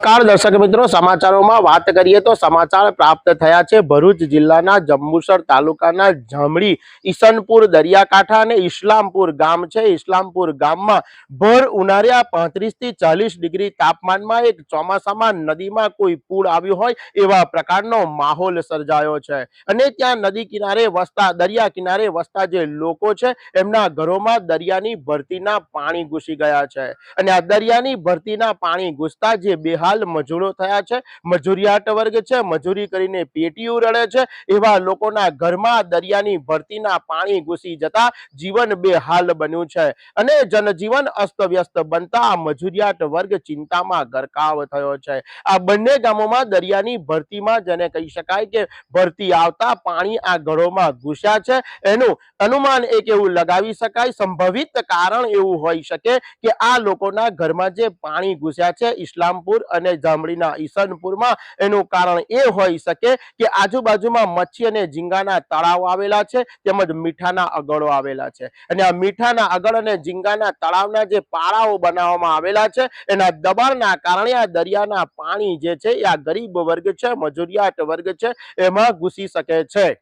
નમસ્કાર દર્શક મિત્રો, સમાચારોમાં વાત કરીએ તો સમાચાર પ્રાપ્ત થયા છે. ભરૂચ જિલ્લાના જંબુસર તાલુકાના જામડી, ઈસનપુર, દરિયાકાંઠા અને ઇસ્લામપુર ગામ છે. ઇસ્લામપુર ગામમાં ભર ઉનાળ્યા પાંત્રીસથી ચાલીસ ડિગ્રી તાપમાનમાં એક ચોમાસામાં નદીમાં કોઈ પૂર આવ્યું હોય એવા પ્રકારનો માહોલ સર્જાયો છે. અને ત્યાં નદી કિનારે વસતા, દરિયા કિનારે વસતા જે લોકો છે, એમના ઘરોમાં દરિયાની ભરતીના પાણી ઘૂસી ગયા છે. અને આ દરિયાની ભરતીના પાણી ઘૂસતા જે બેહાલ મજૂરો થયા છે મજૂરિયાટ વર્ગ છે, મજૂરી કરીને પેટીયું રડે છે, એવા લોકોના ઘરમાં દરિયાની ભરતીના પાણી ઘૂસી જતા જીવન બેહાલ બન્યું છે. અને જનજીવન અસ્તવ્યસ્ત બનતા આ મજૂરિયાત વર્ગ ચિંતામાં ગરકાવ થયો છે. આ બંને ગામોમાં દરિયાની ભરતીમાં જેને કહી શકાય કે ભરતી આવતા પાણી આ ઘરોમાં ઘૂસ્યા છે, એનું અનુમાન એક એવું લગાવી શકાય, સંભવિત કારણ એવું હોઈ શકે કે આ લોકોના ઘરમાં જે પાણી ઘૂસ્યા છે, ઇસ્લામપુર જામડીના ઈસનપુરમાં. એનું કારણ એ હોઈ શકે કે આજુબાજુમાં મચ્છી અને ઝીંગાના તળાવ આવેલા છે, તેમજ મીઠાના અગળો આવેલા છે. અને આ મીઠાના અગળ અને ઝીંગાના તળાવના જે પાળાઓ બનાવવામાં આવેલા છે, એના દબાણના કારણે આ દરિયાના પાણી જે છે એ આ ગરીબ વર્ગ છે, મજૂરિયાત વર્ગ છે, એમાં ઘૂસી શકે છે.